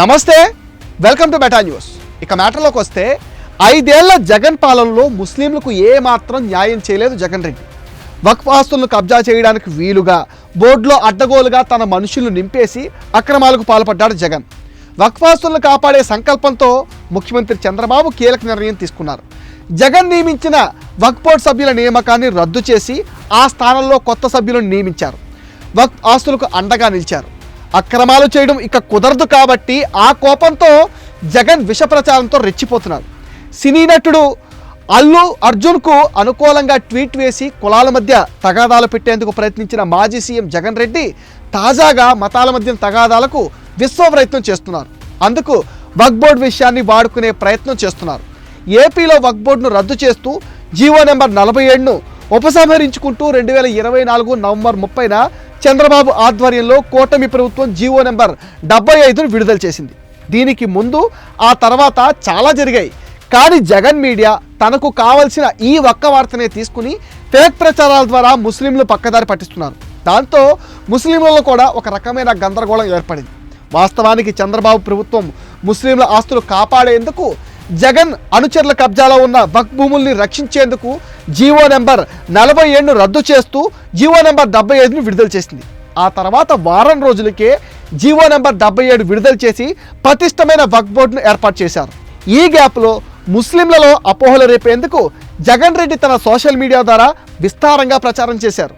నమస్తే welcome to beta news. ఇక మ్యాటర్లోకి వస్తే ఐదేళ్ళ జగన్ పాలనలో ముస్లింలకు ఏమాత్రం న్యాయం చేయలేదు జగన్ రెడ్డి. వక్ఫ్ ఆస్తులను కబ్జా చేయడానికి వీలుగా బోర్డులో అడ్డగోలుగా తన మనుషులను నింపేసి అక్రమాలకు పాల్పడ్డాడు జగన్. వక్ఫ్ ఆస్తులను కాపాడే సంకల్పంతో ముఖ్యమంత్రి చంద్రబాబు కీలక నిర్ణయం తీసుకున్నారు. జగన్ నియమించిన వక్ఫ్ బోర్డు సభ్యుల నియామకాన్ని రద్దు చేసి ఆ స్థానంలో కొత్త సభ్యులను నియమించారు. వక్ఫ్ ఆస్తులకు అండగా నిలిచారు. అక్రమాలు చేయడం ఇక కుదరదు కాబట్టి ఆ కోపంతో జగన్ విష ప్రచారంతో రెచ్చిపోతున్నారు. సినీ నటుడు అల్లు అర్జున్కు అనుకూలంగా ట్వీట్ వేసి కులాల మధ్య తగాదాలు పెట్టేందుకు ప్రయత్నించిన మాజీ సీఎం జగన్ రెడ్డి తాజాగా మతాల మధ్య తగాదాలకు విశ్వ ప్రయత్నం చేస్తున్నారు. అందుకు వక్ బోర్డు విషయాన్ని వాడుకునే ప్రయత్నం చేస్తున్నారు. ఏపీలో వక్ బోర్డును రద్దు చేస్తూ జీవో నెంబర్ నలభై ఏడును ఉపసంహరించుకుంటూ రెండు వేల ఇరవై నాలుగు నవంబర్ ముప్పైన చంద్రబాబు ఆధ్వర్యంలో కూటమి ప్రభుత్వం జీవో నెంబర్ డెబ్బై ఐదును విడుదల చేసింది. దీనికి ముందు ఆ తర్వాత చాలా జరిగాయి. కానీ జగన్ మీడియా తనకు కావలసిన ఈ ఒక్క వార్తనే తీసుకుని ఫేక్ ప్రచారాల ద్వారా ముస్లింలు పక్కదారి పట్టిస్తున్నారు. దాంతో ముస్లింలలో కూడా ఒక రకమైన గందరగోళం ఏర్పడింది. వాస్తవానికి చంద్రబాబు ప్రభుత్వం ముస్లింల ఆస్తులు కాపాడేందుకు జగన్ అనుచరుల కబ్జాలో ఉన్న వక్ భూముల్ని రక్షించేందుకు జీవో నెంబర్ నలభై ఏడును రద్దు చేస్తూ జీవో నెంబర్ డెబ్బై ఐదును విడుదల చేసింది. ఆ తర్వాత వారం రోజులకే జీవో నెంబర్ డెబ్బై ఏడు విడుదల చేసి పటిష్టమైన వక్ బోర్డును ఏర్పాటు చేశారు. ఈ గ్యాప్లో ముస్లింలలో అపోహలు రేపేందుకు జగన్ రెడ్డి తన సోషల్ మీడియా ద్వారా విస్తారంగా ప్రచారం చేశారు.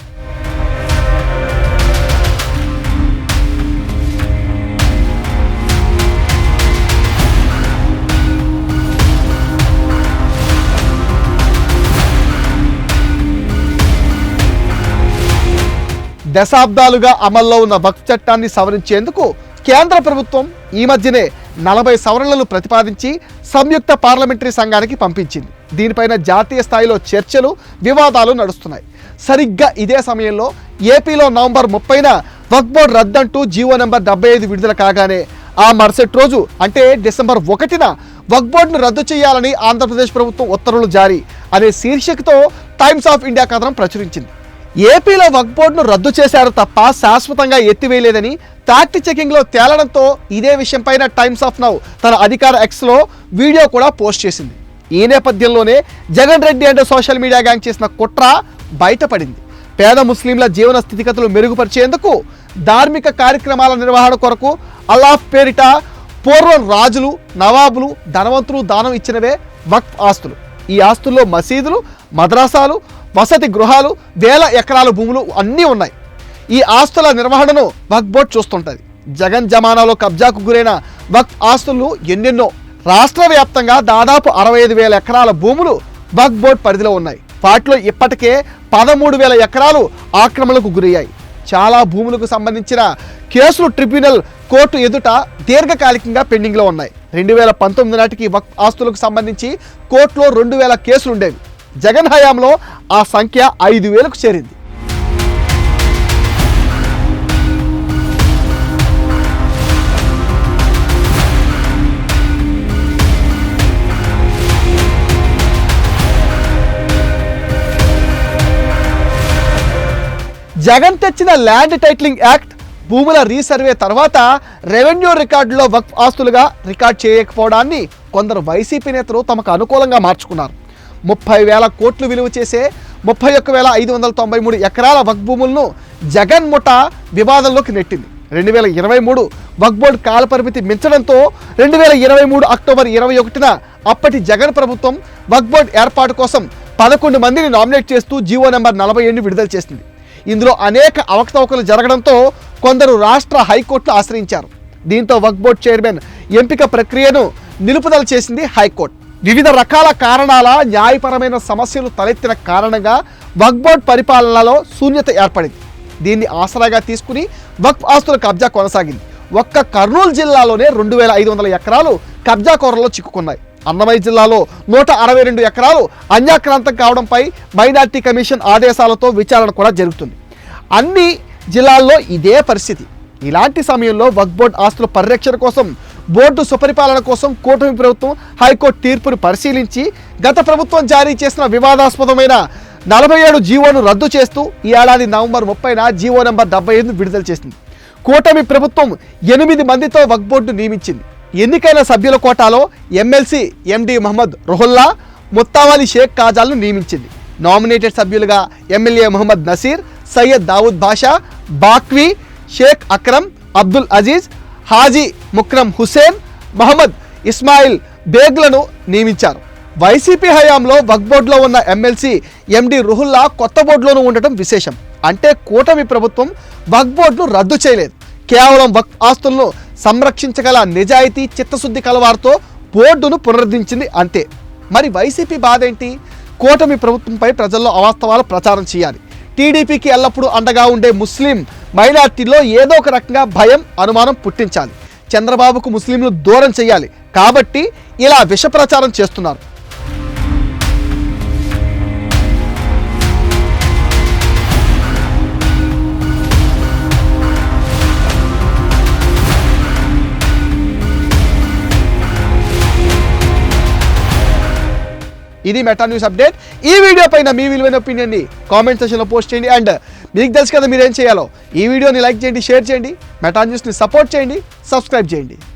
దశాబ్దాలుగా అమల్లో ఉన్న వక్ఫ్ చట్టాన్ని సవరించేందుకు కేంద్ర ప్రభుత్వం ఈ మధ్యనే నలభై సవరణలను ప్రతిపాదించి సంయుక్త పార్లమెంటరీ సంఘానికి పంపించింది. దీనిపైన జాతీయ స్థాయిలో చర్చలు వివాదాలు నడుస్తున్నాయి. సరిగ్గా ఇదే సమయంలో ఏపీలో నవంబర్ ముప్పైన వక్ఫ్ బోర్డు రద్దంటూ జీవో నెంబర్ డెబ్బై ఐదు విడుదల కాగానే ఆ మరుసటి రోజు అంటే డిసెంబర్ ఒకటిన వక్ఫ్ బోర్డును రద్దు చేయాలని ఆంధ్రప్రదేశ్ ప్రభుత్వం ఉత్తర్వులు జారీ అనే శీర్షికతో టైమ్స్ ఆఫ్ ఇండియా కథనం ప్రచురించింది. ఏపీలో వక్ బోర్డును రద్దు చేశారు తప్ప శాశ్వతంగా ఎత్తివేయలేదని ఫ్యాక్ట్ చెకింగ్లో తేలడంతో ఇదే విషయంపైన టైమ్స్ ఆఫ్ నౌ తన అధికార ఎక్స్లో వీడియో కూడా పోస్ట్ చేసింది. ఈ నేపథ్యంలోనే జగన్ రెడ్డి అంటే సోషల్ మీడియా గ్యాంగ్ చేసిన కుట్ర బయటపడింది. పేద ముస్లింల జీవన స్థితిగతులు మెరుగుపరిచేందుకు ధార్మిక కార్యక్రమాల నిర్వహణ కొరకు అల్లాహ్ పేరిట పూర్వం రాజులు నవాబులు ధనవంతులు దానం ఇచ్చినవే వక్ఫ్ ఆస్తులు. ఈ ఆస్తుల్లో మసీదులు మద్రాసాలు వసతి గృహాలు వేల ఎకరాల భూములు అన్నీ ఉన్నాయి. ఈ ఆస్తుల నిర్వహణను వక్ఫ్ బోర్డ్ చూస్తుంటుంది. జగన్ జమానాలో కబ్జాకు గురైన వక్ ఆస్తులు ఎన్నెన్నో. రాష్ట్ర వ్యాప్తంగా దాదాపు అరవై ఐదు వేల ఎకరాల భూములు వక్ బోర్డ్ పరిధిలో ఉన్నాయి. వాటిలో ఇప్పటికే పదమూడు వేల ఎకరాలు ఆక్రమణకు గురయ్యాయి. చాలా భూములకు సంబంధించిన కేసులు ట్రిబ్యునల్ కోర్టు ఎదుట దీర్ఘకాలికంగా పెండింగ్లో ఉన్నాయి. రెండు వేల పంతొమ్మిది నాటికి వక్ ఆస్తులకు సంబంధించి కోర్టులో రెండు వేల కేసులు ఉండేవి జగన్ హయాంలో ఆ సంఖ్య ఐదు వేలకు చేరింది. జగన్ తెచ్చిన ల్యాండ్ టైటిలింగ్ యాక్ట్ భూముల రీసర్వే తర్వాత రెవెన్యూ రికార్డులో వక్ఫ్ ఆస్తులుగా రికార్డ్ చేయకపోవడాన్ని కొందరు వైసీపీ నేతలు తమకు అనుకూలంగా మార్చుకున్నారు. ముప్పై వేల కోట్లు విలువ చేసే ముప్పై ఒక్క వేల ఐదు వందల తొంభై మూడు ఎకరాల వక్భూములను జగన్ ముఠ వివాదంలోకి నెట్టింది. రెండు వేల ఇరవై మూడు వక్బోర్డ్ కాల పరిమితి మించడంతో రెండు వేల ఇరవై మూడు అక్టోబర్ ఇరవై ఒకటిన అప్పటి జగన్ ప్రభుత్వం వక్బోర్డ్ ఏర్పాటు కోసం పదకొండు మందిని నామినేట్ చేస్తూ జీవో నెంబర్ నలభై ఏడుని విడుదల చేసింది. ఇందులో అనేక అవకతవకలు జరగడంతో కొందరు రాష్ట్ర హైకోర్టును ఆశ్రయించారు. దీంతో వక్బోర్డ్ చైర్మన్ ఎంపిక ప్రక్రియను నిలుపుదల చేసింది హైకోర్టు. వివిధ రకాల కారణాల న్యాయపరమైన సమస్యలు తలెత్తిన కారణంగా వక్ పరిపాలనలో శూన్యత ఏర్పడింది. దీన్ని ఆసరాగా తీసుకుని వక్ఫ్ ఆస్తుల కబ్జా కొనసాగింది. ఒక్క కర్నూలు జిల్లాలోనే రెండు వేల ఐదు వందల ఎకరాలు కబ్జా కోరలో చిక్కుకున్నాయి. అన్నమయ్య జిల్లాలో నూట అరవై రెండు ఎకరాలు అన్యాక్రాంతం కావడంపై మైనార్టీ కమిషన్ ఆదేశాలతో విచారణ కూడా జరుగుతుంది. అన్ని జిల్లాల్లో ఇదే పరిస్థితి. ఇలాంటి సమయంలో వక్ ఆస్తుల పరిరక్షణ కోసం బోర్డు సుపరిపాలన కోసం కూటమి ప్రభుత్వం హైకోర్టు తీర్పును పరిశీలించి గత ప్రభుత్వం జారీ చేసిన వివాదాస్పదమైన నలభై ఏడు జీవోను రద్దు చేస్తూ ఈ ఏడాది నవంబర్ ముప్పైన జీవో నెంబర్ డెబ్బై ఐదును విడుదల చేసింది. కూటమి ప్రభుత్వం ఎనిమిది మందితో వక్ బోర్డు నియమించింది. ఎన్నికైన సభ్యుల కోటాలో ఎమ్మెల్సీ ఎండి మహమ్మద్ రుహుల్లా ముత్తావాలి షేక్ కాజాల్ను నియమించింది. నామినేటెడ్ సభ్యులుగా ఎమ్మెల్యే మహమ్మద్ నసీర్ సయ్యద్ దావుద్ బాషా బాక్వి షేక్ అక్రమ్ అబ్దుల్ అజీజ్ హాజీ ముక్రమ్ హుసేన్ మహమ్మద్ ఇస్మాయిల్ బేగ్లను నియమించారు. వైసీపీ హయాంలో వక్ బోర్డులో ఉన్న ఎమ్మెల్సీ ఎండి రుహుల్లా కొత్త బోర్డులోనూ ఉండటం విశేషం. అంటే కూటమి ప్రభుత్వం వక్ బోర్డును రద్దు చేయలేదు. కేవలం వక్ ఆస్తులను సంరక్షించగల నిజాయితీ చిత్తశుద్ధి కలవారితో బోర్డును పునరుద్ధరించింది అంతే. మరి వైసీపీ బాధ ఏంటి? కూటమి ప్రభుత్వంపై ప్రజల్లో అవాస్తవాలు ప్రచారం చేయాలి. టీడీపీకి ఎల్లప్పుడూ అండగా ఉండే ముస్లిం మైనార్టీలో ఏదో ఒక రకంగా భయం అనుమానం పుట్టించాలి. చంద్రబాబుకు ముస్లింలు దూరం చేయాలి కాబట్టి ఇలా విష ప్రచారం చేస్తున్నారు. ఇది మెటా న్యూస్ అప్డేట్ ఈ వీడియో పైన మీ విలువైన ఒపీనియన్ని కామెంట్ సెషన్లో పోస్ట్ చేయండి. అండ్ మీకు తెలుసు కదా మీరేం చేయాలో. ఈ వీడియోని లైక్ చేయండి షేర్ చేయండి మెటా న్యూస్ని సపోర్ట్ చేయండి సబ్స్క్రైబ్ చేయండి.